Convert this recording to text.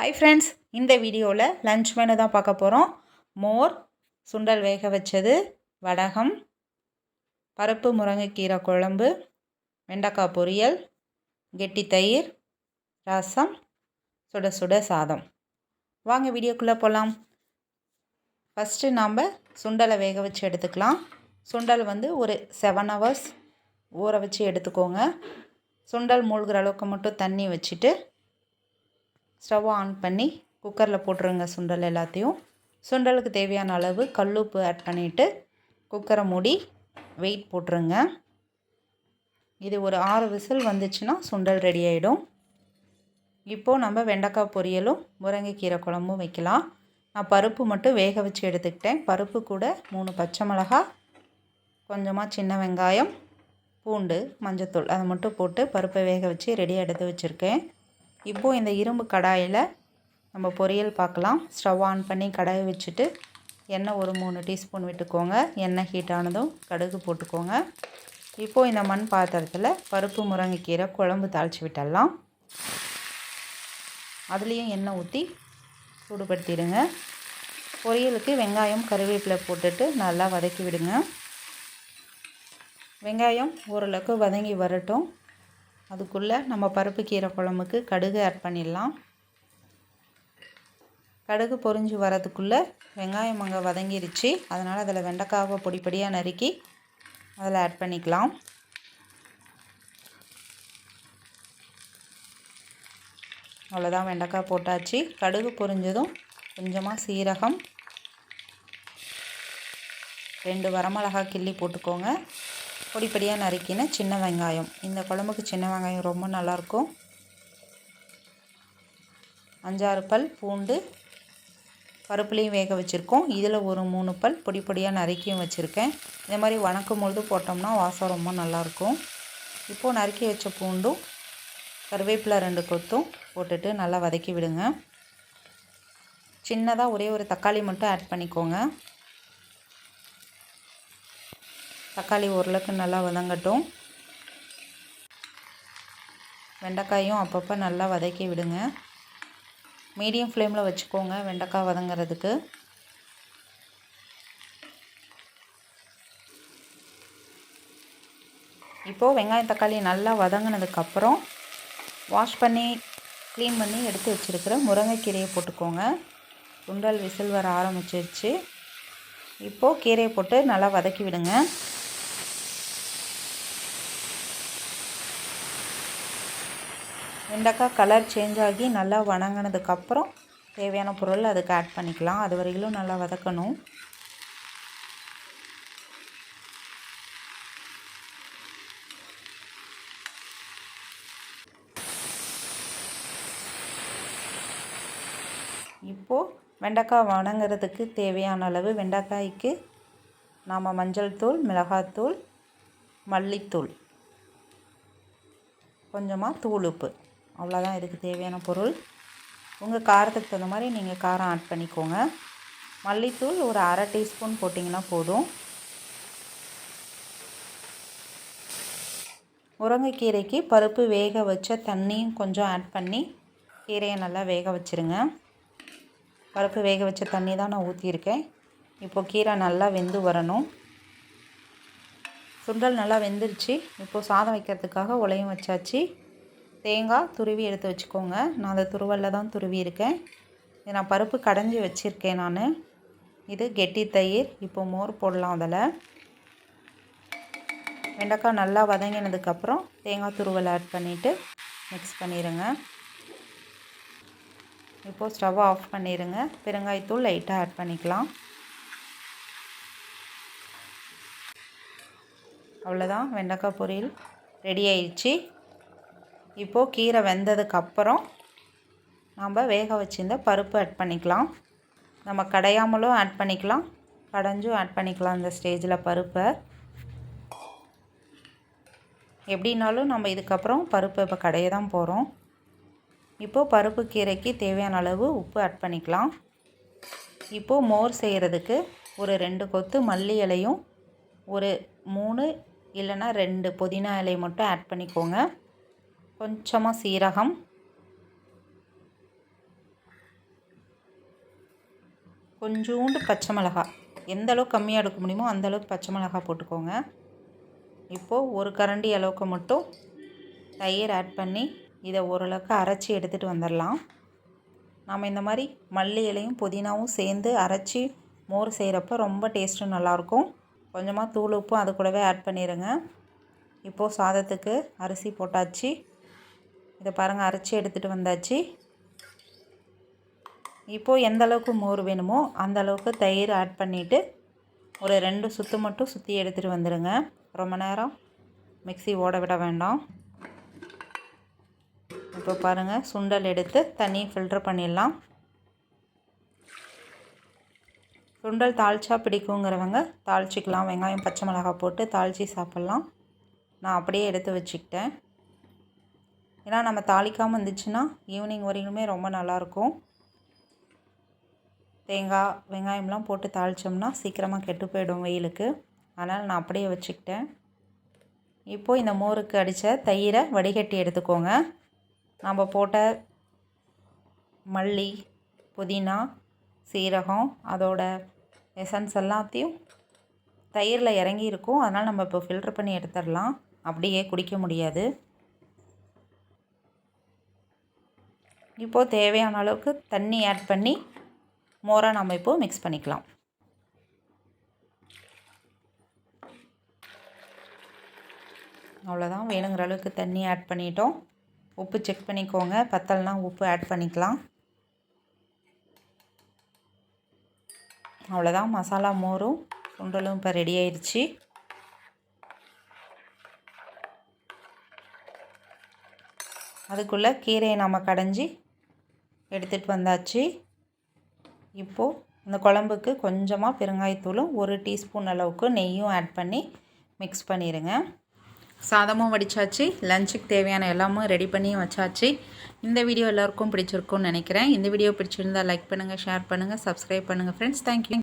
Hi friends இந்த வீடியோவில் lunch menu தான் பார்க்க போகிறோம் மோர் சுண்டல் வேக வச்சது வடகம் பருப்பு முருங்கைக்கீரை குழம்பு வெண்டைக்காய் பொரியல் கெட்டி தயிர் ரசம் சுட சுட சாதம். வாங்க வீடியோக்குள்ளே போகலாம் ஃபஸ்ட்டு நாம் சுண்டலை வேக வச்சு எடுத்துக்கலாம். சுண்டல் வந்து ஒரு செவன் ஹவர்ஸ் ஊற வச்சு எடுத்துக்கோங்க. சுண்டல் மூழ்கிற அளவுக்கு மட்டும் தண்ணி வச்சுட்டு ஸ்டவ் ஆன் பண்ணி குக்கரில் போட்டுருங்க சுண்டல் எல்லாத்தையும் சுண்டலுக்கு தேவையான அளவு கல்லுப்பு ஆட் பண்ணிவிட்டு குக்கரை மூடி வெயிட் போட்டுருங்க. இது ஒரு ஆறு விசில் வந்துச்சுன்னா சுண்டல் ரெடி ஆகிடும் இப்போது நம்ம வெண்டைக்காய் பொரியலும் முருங்கைக்கீரை குழம்பும் வைக்கலாம். நான் பருப்பு மட்டும் வேக வச்சு எடுத்துக்கிட்டேன். பருப்பு கூட மூணு பச்சை மிளகா கொஞ்சமாக சின்ன வெங்காயம் பூண்டு மஞ்சத்தூள் அதை மட்டும் போட்டு பருப்பை வேக வச்சு ரெடியாக எடுத்து வச்சுருக்கேன். இப்போது இந்த இரும்பு கடாயில் நம்ம பொரியல் பார்க்கலாம். ஸ்டவ் ஆன் பண்ணி கடாயை வச்சுட்டு எண்ணெய் ஒரு மூணு டீஸ்பூன் விட்டுக்கோங்க. எண்ணெய் ஹீட் ஆனதும் கடுகு போட்டுக்கோங்க. இப்போது இந்த மண் பாத்திரத்தில் பருப்பு முருங்கைக்கீரை குழம்பு தாளித்து விட்டுடலாம். அதுலேயும் எண்ணெய் ஊற்றி சூடுபடுத்திடுங்க. பொரியலுக்கு வெங்காயம் கருவேப்பிலை போட்டுட்டு நல்லா வதக்கி விடுங்க. வெங்காயம் ஓரளவுக்கு வதங்கி வரட்டும். அதுக்குள்ளே நம்ம பருப்பு கீரை குழம்புக்கு கடுகு ஆட் பண்ணிடலாம். கடுகு பொறிஞ்சு வரதுக்குள்ளே வெங்காயம் அங்கே வதங்கிருச்சு. அதனால் அதில் வெண்டைக்காவை பொடிப்படியாக நறுக்கி அதில் ஆட் பண்ணிக்கலாம். அவ்வளோதான் வெண்டைக்காய் போட்டாச்சு. கடுகு பொரிஞ்சதும் கொஞ்சமாக சீரகம் ரெண்டு வரமிளகா கிள்ளி போட்டுக்கோங்க. பொடிப்படியாக நறுக்கின சின்ன வெங்காயம். இந்த குழம்புக்கு சின்ன வெங்காயம் ரொம்ப நல்லாயிருக்கும் அஞ்சாறு பல் பூண்டு பருப்புலேயும் வேக வச்சுருக்கோம். இதில் ஒரு மூணு பல் பொடி பொடியாக நறுக்கியும் வச்சுருக்கேன். இந்த மாதிரி வணக்கும் பொழுது போட்டோம்னா வாசம் ரொம்ப நல்லாயிருக்கும் இப்போது நறுக்கி வச்ச பூண்டும் கருவேப்பிலை ரெண்டு கொத்தும் போட்டுட்டு நல்லா வதக்கி விடுங்க. சின்னதாக ஒரே ஒரு தக்காளி மட்டும் ஆட் பண்ணிக்கோங்க. தக்காளி ஓரளவுக்கு நல்லா வதங்கட்டும். வெண்டைக்காயும் அப்பப்போ நல்லா வதக்கி விடுங்க. மீடியம் ஃப்ளேமில் வச்சுக்கோங்க வெண்டைக்காய் வதங்கிறதுக்கு. இப்போது வெங்காயம் தக்காளி நல்லா வதங்கினதுக்கப்புறம் வாஷ் பண்ணி க்ளீன் பண்ணி எடுத்து வச்சுருக்கிற முருங்கைக்கீரையை போட்டுக்கோங்க. சுண்டல் விசில் வர ஆரம்பிச்சிருச்சு. இப்போது கீரையை போட்டு நல்லா வதக்கி விடுங்க. வெண்டைக்காய் கலர் சேஞ்ச் ஆகி நல்லா வணங்கினதுக்கப்புறம் தேவையான பொருள் அதுக்கு ஆட் பண்ணிக்கலாம். அது வரையிலும் நல்லா வதக்கணும். இப்போது வெண்டைக்காய் வணங்குறதுக்கு தேவையான அளவு வெண்டைக்காய்க்கு நாம் மஞ்சள் தூள் மிளகாத்தூள் மல்லித்தூள். கொஞ்சமாக தூள் உப்பு. அவ்வளோதான் இதுக்கு தேவையான பொருள். உங்கள் காரத்துக்கு தகுந்த மாதிரி நீங்கள் காரம் ஆட் பண்ணிக்கோங்க. மல்லித்தூள் ஒரு அரை டீஸ்பூன் போட்டிங்கன்னா போதும். முருங்கைக்கீரைக்கு பருப்பு வேக வச்ச தண்ணியும் கொஞ்சம் ஆட் பண்ணி கீரையை நல்லா வேக வச்சுருங்க. பருப்பு வேக வச்ச தண்ணி தான் நான் ஊற்றியிருக்கேன் இப்போது கீரை நல்லா வெந்து வரணும். சுண்டல் நல்லா வெந்துருச்சு. இப்போது சாதம் வைக்கிறதுக்காக உலையும் வச்சாச்சு. தேங்காய் துருவி எடுத்து வச்சுக்கோங்க. நான் அந்த துருவலில் தான் துருவி இருக்கேன். இது நான் பருப்பு கடைஞ்சி வச்சுருக்கேன் நான். இது கெட்டி தயிர் இப்போ மோர் போடலாம் அதில். வெண்டைக்காய் நல்லா வதங்கினதுக்கப்புறம் தேங்காய் துருவல் ஆட் பண்ணிவிட்டு மிக்ஸ் பண்ணிடுங்க இப்போது ஸ்டவ்வை ஆஃப் பண்ணிடுங்க பெருங்காயத்தூள் லைட்டாக ஆட் பண்ணிக்கலாம். அவ்வளோதான் வெண்டைக்காய் பொரியல் ரெடி ஆயிடுச்சு. இப்போது கீரை வெந்ததுக்கப்புறம் நம்ம வேக வச்சுருந்த பருப்பு ஆட் பண்ணிக்கலாம். நம்ம கடையாமலும் ஆட் பண்ணிக்கலாம். கடைஞ்சும் ஆட் பண்ணிக்கலாம் இந்த ஸ்டேஜில் பருப்பை. எப்படின்னாலும் நம்ம இதுக்கப்புறம் பருப்பு இப்போ கடைய தான் போகிறோம் இப்போது பருப்பு கீரைக்கு தேவையான அளவு உப்பு ஆட் பண்ணிக்கலாம். இப்போது மோர் செய்கிறதுக்கு ஒரு ரெண்டு கொத்து மல்லி இலையும் ஒரு மூணு இல்லைன்னா ரெண்டு புதினா இலை மட்டும் ஆட் பண்ணிக்கோங்க. கொஞ்சமாக சீரகம். கொஞ்சோண்டு பச்சை மிளகாய் எந்த அளவுக்கு கம்மியாக எடுக்க முடியுமோ அந்த அளவுக்கு பச்சை மிளகாய் போட்டுக்கோங்க. இப்போது ஒரு கரண்டி அளவுக்கு மட்டும் தயிர் ஆட் பண்ணி இதை ஓரளவுக்கு அரைச்சி எடுத்துகிட்டு வந்துடலாம். நாம் இந்த மாதிரி மல்லி இலையும் புதினாவும் சேர்ந்து அரைச்சி மோர் செய்கிறப்ப ரொம்ப டேஸ்ட்டும் நல்லாயிருக்கும். கொஞ்சமாக தூள் உப்பும் அது கூடவே ஆட் பண்ணிடுங்க இப்போது சாதத்துக்கு அரிசி போட்டாச்சு. இதை பாருங்கள் அரைச்சி எடுத்துகிட்டு வந்தாச்சு. இப்போது எந்த அளவுக்கு மோர் வேணுமோ அந்த அளவுக்கு தயிர் ஆட் பண்ணிவிட்டு ஒரு ரெண்டு சுற்று மட்டும் சுற்றி எடுத்துகிட்டு வந்துடுங்க ரொம்ப நேரம் மிக்சி ஓட விட வேண்டாம். இப்போ பாருங்கள் சுண்டல் எடுத்து தண்ணி ஃபில்டர் பண்ணிடலாம். சுண்டல் தாளிச்சா பிடிக்குங்கிறவங்க தாளிச்சிக்கலாம். வெங்காயம் பச்சை மிளகாய் போட்டு தாளித்து சாப்பிட்லாம். நான் அப்படியே எடுத்து வச்சுக்கிட்டேன். ஏன்னா நம்ம தாளிக்காமல் இருந்துச்சுன்னா ஈவினிங் வரையிலுமே ரொம்ப நல்லாயிருக்கும். தேங்காய் வெங்காயம்லாம் போட்டு தாளித்தோம்னா சீக்கிரமாக கெட்டு போயிடும் வெயிலுக்கு. அதனால் நான் அப்படியே வச்சுக்கிட்டேன். இப்போது இந்த மோருக்கு அடித்த தயிரை வடிகட்டி எடுத்துக்கோங்க. நம்ம போட்ட மல்லி புதினா சீரகம் அதோட எசன்ஸ் எல்லாத்தையும் தயிரில் இறங்கி இருக்கும் அதனால் நம்ம இப்போ ஃபில்ட்ரு பண்ணி எடுத்துடலாம். அப்படியே குடிக்க முடியாது. இப்போது தேவையான அளவுக்கு தண்ணி ஆட் பண்ணி மோரை நம்ம இப்போது மிக்ஸ் பண்ணிக்கலாம். அவ்வளோதான் வேணுங்கிற அளவுக்கு தண்ணி ஆட் பண்ணிட்டோம். உப்பு செக் பண்ணிக்கோங்க. பத்தல்னா உப்பு ஆட் பண்ணிக்கலாம். அவ்வளோதான் மசாலா மோரும் சுண்டலும் இப்போ ரெடி ஆயிடுச்சு அதுக்குள்ளே கீரையை நம்ம கடைஞ்சி எடுத்துகிட்டு வந்தாச்சு. இப்போது இந்த குழம்புக்கு கொஞ்சமாக பெருங்காயத்தூளும் ஒரு டீஸ்பூன் அளவுக்கு நெய்யும் ஆட் பண்ணி மிக்ஸ் பண்ணிடுங்க சாதமும் வடித்தாச்சு லஞ்சுக்கு தேவையான எல்லாமும் ரெடி பண்ணியும் வச்சாச்சு. இந்த வீடியோ எல்லாருக்கும் பிடிச்சிருக்கும்னு நினைக்கிறேன். இந்த வீடியோ பிடிச்சிருந்தால் லைக் பண்ணுங்கள் ஷேர் பண்ணுங்கள் சப்ஸ்கிரைப் பண்ணுங்கள் ஃப்ரெண்ட்ஸ் தேங்க்யூ